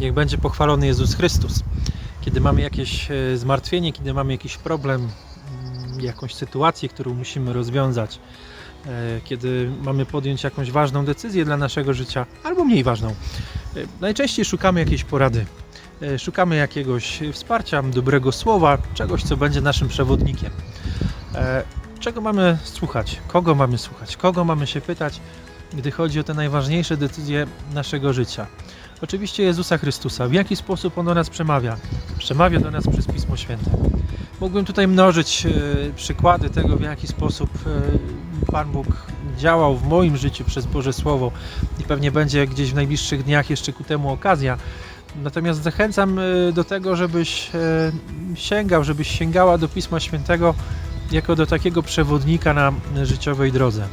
Niech będzie pochwalony Jezus Chrystus. Kiedy mamy jakieś e, zmartwienie, kiedy mamy jakiś problem, mm, jakąś sytuację, którą musimy rozwiązać, e, kiedy mamy podjąć jakąś ważną decyzję dla naszego życia, albo mniej ważną, e, najczęściej szukamy jakiejś porady. Szukamy jakiegoś wsparcia, dobrego słowa, czegoś, co będzie naszym przewodnikiem. Czego mamy słuchać? Kogo mamy słuchać? Kogo mamy się pytać, gdy chodzi o te najważniejsze decyzje naszego życia? Oczywiście Jezusa Chrystusa. W jaki sposób On do nas przemawia? Przemawia do nas przez Pismo Święte. Mógłbym tutaj mnożyć e, przykłady tego, w jaki sposób e, Pan Bóg działał w moim życiu przez Boże Słowo i pewnie będzie gdzieś w najbliższych dniach jeszcze ku temu okazja. Natomiast zachęcam e, do tego, żebyś sięgał, żebyś sięgała do Pisma Świętego jako do takiego przewodnika na życiowej drodze.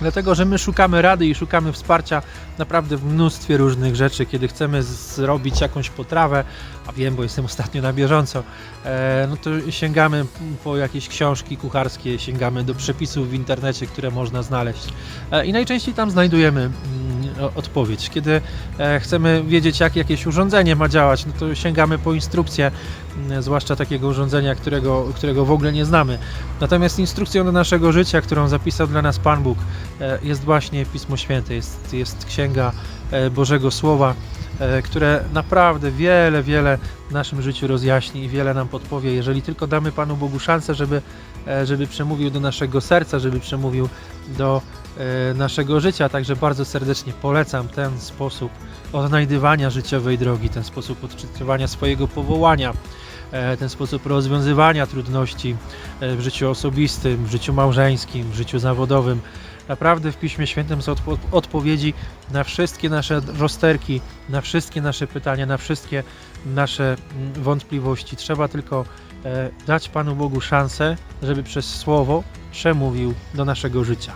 Dlatego, że my szukamy rady i szukamy wsparcia naprawdę w mnóstwie różnych rzeczy, kiedy chcemy zrobić jakąś potrawę, a wiem, bo jestem ostatnio na bieżąco, e, no to sięgamy po jakieś książki kucharskie, sięgamy do przepisów w internecie, które można znaleźć. E, I najczęściej tam znajdujemy mm, odpowiedź. Kiedy e, chcemy wiedzieć, jak jakieś urządzenie ma działać, no to sięgamy po instrukcję, zwłaszcza takiego urządzenia, którego, którego w ogóle nie znamy. Natomiast instrukcją do naszego życia, którą zapisał dla nas Pan Bóg, e, jest właśnie Pismo Święte, jest, jest Księga e, Bożego Słowa, które naprawdę wiele, wiele w naszym życiu rozjaśni i wiele nam podpowie, jeżeli tylko damy Panu Bogu szansę, żeby, e, żeby przemówił do naszego serca, żeby przemówił do e, naszego życia. Także bardzo serdecznie polecam ten sposób odnajdywania życiowej drogi, ten sposób odczytywania swojego powołania, e, ten sposób rozwiązywania trudności e, w życiu osobistym, w życiu małżeńskim, w życiu zawodowym. Naprawdę w Piśmie Świętym są odpo- odpowiedzi na wszystkie nasze rozterki, na wszystkie nasze pytania, na wszystkie nasze mm, wątpliwości. Trzeba tylko e, dać Panu Bogu szansę, żeby przez Słowo przemówił do naszego życia.